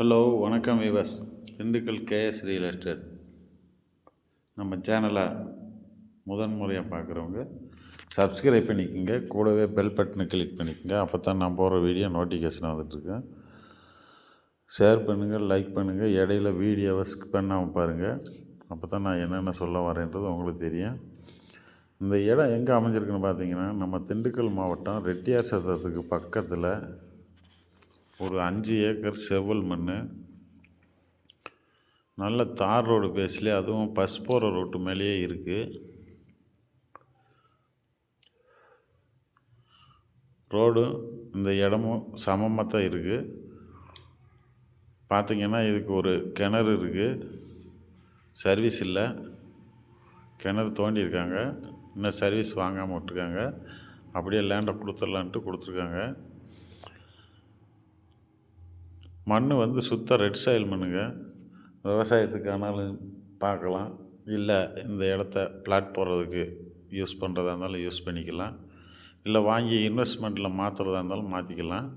Hello வணக்கம் விவஸ் Dindigul KS real estate நம்ம சேனலை முதன் முறையாக பார்க்குறவங்க சப்ஸ்கிரைப் பண்ணிக்கோங்க. கூடவே பெல் பட்டனை கிளிக் பண்ணிக்கோங்க. அப்போ தான் நான் போகிற வீடியோ நோட்டிஃபிகேஷன் வந்துட்டுருக்கேன் ஷேர் பண்ணுங்கள் லைக் பண்ணுங்கள் இடையில வீடியோவை ஸ்கிப் பண்ணாமல் பாருங்கள் அப்போ தான் நான் என்னென்ன சொல்ல வரேன்றது உங்களுக்கு தெரியும். இந்த இடம் எங்கே அமைஞ்சிருக்குன்னு பார்த்தீங்கன்னா நம்ம திண்டுக்கல் மாவட்டம் ரெட்டியார் சத்திரத்துக்கு பக்கத்தில் ஒரு அஞ்சு ஏக்கர் செவ்வல் மண் நல்ல தார் ரோடு பேஸ்லேயே அதுவும் பஸ் போகிற ரோட்டு மேலேயே இருக்குது ரோடும் இந்த இடமும் சமமாக தான் இருக்குது பார்த்திங்கன்னா இதுக்கு ஒரு கிணறு இருக்குது சர்வீஸ் இல்லை. கிணறு தோண்டியிருக்காங்க. இன்னும் சர்வீஸ் வாங்காமல் விட்டுருக்காங்க. அப்படியே லேண்டை கொடுத்துடலான்ட்டு கொடுத்துருக்காங்க. மண் வந்து சுத்த ரெட் சாயில் மண்ணுங்க. விவசாயத்துக்கானாலும் பார்க்கலாம். இல்லை இந்த இடத்த பிளாட் போடுறதுக்கு யூஸ் பண்ணுறதா இருந்தாலும் யூஸ் பண்ணிக்கலாம். இல்லை வாங்கி இன்வெஸ்ட்மெண்ட்டில் மாற்றுறதா இருந்தாலும் மாற்றிக்கலாம்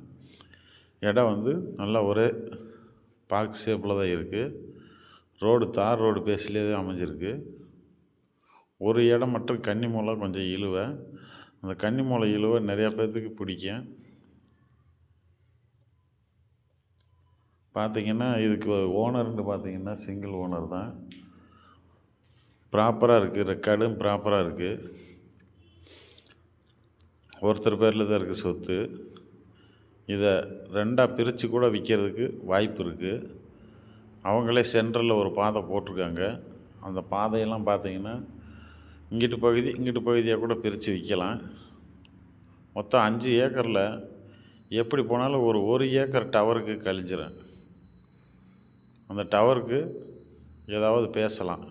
இடம் வந்து நல்லா ஒரே பாக்ஸ் ஷேப்பில் தான் இருக்குது ரோடு தார் ரோடு பேஸ்லேயே தான் அமைஞ்சிருக்கு. ஒரு இடம் மட்டும் கன்னி மூலை கொஞ்சம் இழுவை. அந்த கன்னி மூலை இழுவை நிறையா பேர்த்துக்கு பிடிக்கும். பார்த்தீங்கன்னா இதுக்கு ஓனர்னு பார்த்தீங்கன்னா சிங்கிள் ஓனர் தான். ப்ராப்பராக இருக்குது ரெக்கார்டும் ப்ராப்பராக இருக்குது ஒருத்தர் பேரில் தான் இருக்குது சொத்து. இதை ரெண்டாக பிரித்து கூட விற்கிறதுக்கு வாய்ப்பு இருக்குது அவங்களே சென்ட்ரலில் ஒரு பாதை போட்டிருக்காங்க. அந்த பாதையெல்லாம் பார்த்தீங்கன்னா இங்கிட்டு பகுதி இங்கிட்டு பகுதியாக கூட பிரித்து விற்கலாம் மொத்தம் அஞ்சு ஏக்கரில் எப்படி போனாலும் ஒரு ஒரு ஏக்கர் டவருக்கு கழிஞ்சிடும் அந்த டவருக்கு ஏதாவது பேசலாம்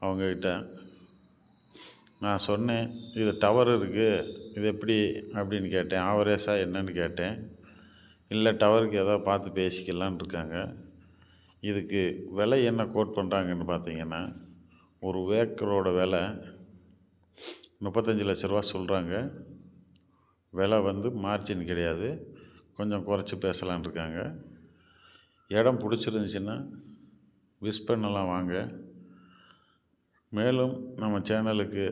அவங்கக்கிட்ட நான் சொன்னேன் இது டவர் இருக்குது இது எப்படி அப்படின்னு கேட்டேன். ஆவரேஜாக என்னன்னு கேட்டேன். இல்லை டவருக்கு ஏதோ பார்த்து பேசிக்கலான்னு இருக்காங்க. இதுக்கு விலை என்ன கோட் பண்ணுறாங்கன்னு பார்த்தீங்கன்னா ஒரு ஏக்கரோட விலை முப்பத்தஞ்சு லட்ச ரூபா சொல்கிறாங்க விலை வந்து மார்ஜின் கிடையாது. கொஞ்சம் குறைச்சி பேசலான் இருக்காங்க. இடம் பிடிச்சிருந்துச்சின்னா விஷ் பண்ணலாம் வாங்க. மேலும் நம்ம சேனலுக்கு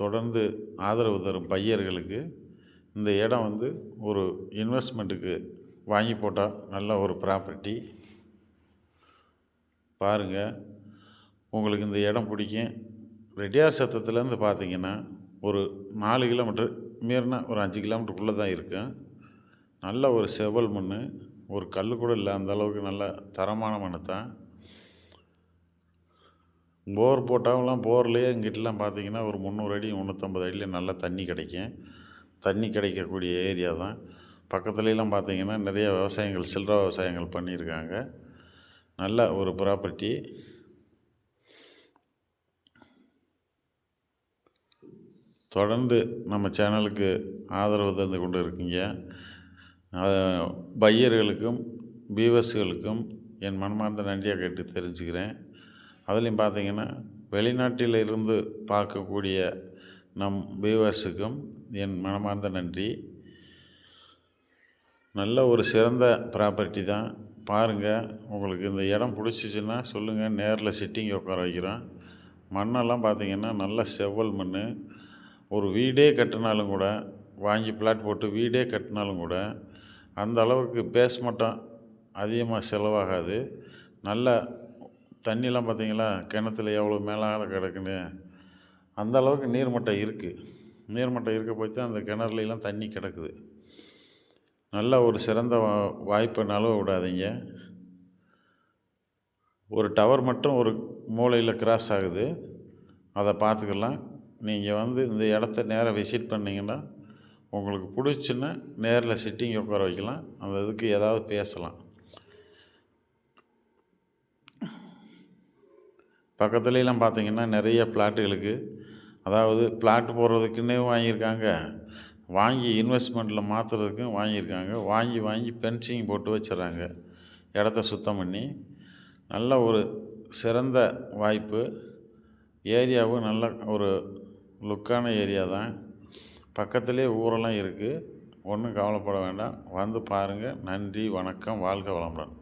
தொடர்ந்து ஆதரவு தரும் பையர்களுக்கு இந்த இடம் வந்து ஒரு இன்வெஸ்ட்மெண்ட்டுக்கு வாங்கி போட்டால் நல்ல ஒரு ப்ராப்பர்ட்டி. பாருங்கள் உங்களுக்கு இந்த இடம் பிடிக்கும். ரெட்டியார் சத்தத்துலேருந்து பார்த்தீங்கன்னா ஒரு நாலு கிலோமீட்டர் மீறினா ஒரு அஞ்சு கிலோமீட்டருக்குள்ளே தான் இருக்கும். நல்ல ஒரு செவல் மண் ஒரு கல் கூட இல்லை அந்த அளவுக்கு நல்ல தரமான மண் தான் போர் போட்டாலும் போர்லேயே இங்கிட்டலாம் பார்த்தீங்கன்னா ஒரு முந்நூறு அடி முந்நூற்றம்பது அடியில் நல்லா தண்ணி கிடைக்கும். தண்ணி கிடைக்கக்கூடிய ஏரியா தான். பக்கத்துலலாம் பார்த்தீங்கன்னா நிறைய விவசாயங்கள் சில்லற விவசாயங்கள் பண்ணியிருக்காங்க. நல்ல ஒரு ப்ராப்பர்ட்டி. தொடர்ந்து நம்ம சேனலுக்கு ஆதரவு தந்து கொண்டு இருக்கீங்க. பையர்களுக்கும் பீவர்ஸுகளுக்கும் என் மனமார்ந்த நன்றியாக கேட்டு தெரிஞ்சுக்கிறேன். அதுலேயும் பார்த்தீங்கன்னா வெளிநாட்டில் இருந்து பார்க்கக்கூடிய நம் பீவர்ஸுக்கும் என் மனமார்ந்த நன்றி. நல்ல ஒரு சிறந்த ப்ராப்பர்ட்டி தான். பாருங்கள் உங்களுக்கு இந்த இடம் பிடிச்சிச்சின்னா சொல்லுங்கள் நேரில் சிட்டிங் உட்கார வைக்கிறோம் மண்ணெல்லாம் பார்த்திங்கன்னா நல்ல செவ்வல் மண் ஒரு வீடே கட்டினாலும் கூட வாங்கி பிளாட் போட்டு வீடே கட்டினாலும் கூட அந்த அளவுக்கு பேஸ் மட்டும் அதிகமாக செலவாகாது. நல்ல தண்ணிலாம் பார்த்தீங்களா கிணத்துல எவ்வளோ மேலாக கிடக்குன்னு. அந்த அளவுக்கு நீர்மட்டம் இருக்குது நீர்மட்டம் இருக்க போய் தான் அந்த கிணறுலாம் தண்ணி கிடக்குது. நல்ல ஒரு சிறந்த வா வாய்ப்பை நழுவ விடாதீங்க. ஒரு டவர் மட்டும் ஒரு மூலையில் கிராஸ் ஆகுது. அதை பார்த்துக்கலாம் நீங்கள் வந்து இந்த இடத்த நேராக விசிட் பண்ணிங்கன்னா உங்களுக்கு பிடிச்சுன்னா நேரில் சிட்டிங் உட்கார வைக்கலாம். அந்த இதுக்கு ஏதாவது பேசலாம். பக்கத்துலலாம் பார்த்தீங்கன்னா நிறைய பிளாட்டுகளுக்கு அதாவது பிளாட் போடுறதுக்குன்னே வாங்கியிருக்காங்க. வாங்கி இன்வெஸ்ட்மெண்ட்டில் மாற்றுறதுக்கும் வாங்கியிருக்காங்க. வாங்கி வாங்கி பென்சிங் போட்டு வச்சிடறாங்க. இடத்த சுத்தம் பண்ணி. நல்ல ஒரு சிறந்த வாய்ப்பு. ஏரியாவும் நல்ல ஒரு லுக்கான ஏரியா தான். பக்கத்துலேயே ஊரெல்லாம் இருக்குது ஒன்றும் கவலைப்பட வேண்டாம். வந்து பாருங்கள் நன்றி வணக்கம். வாழ்க வளமுடன்.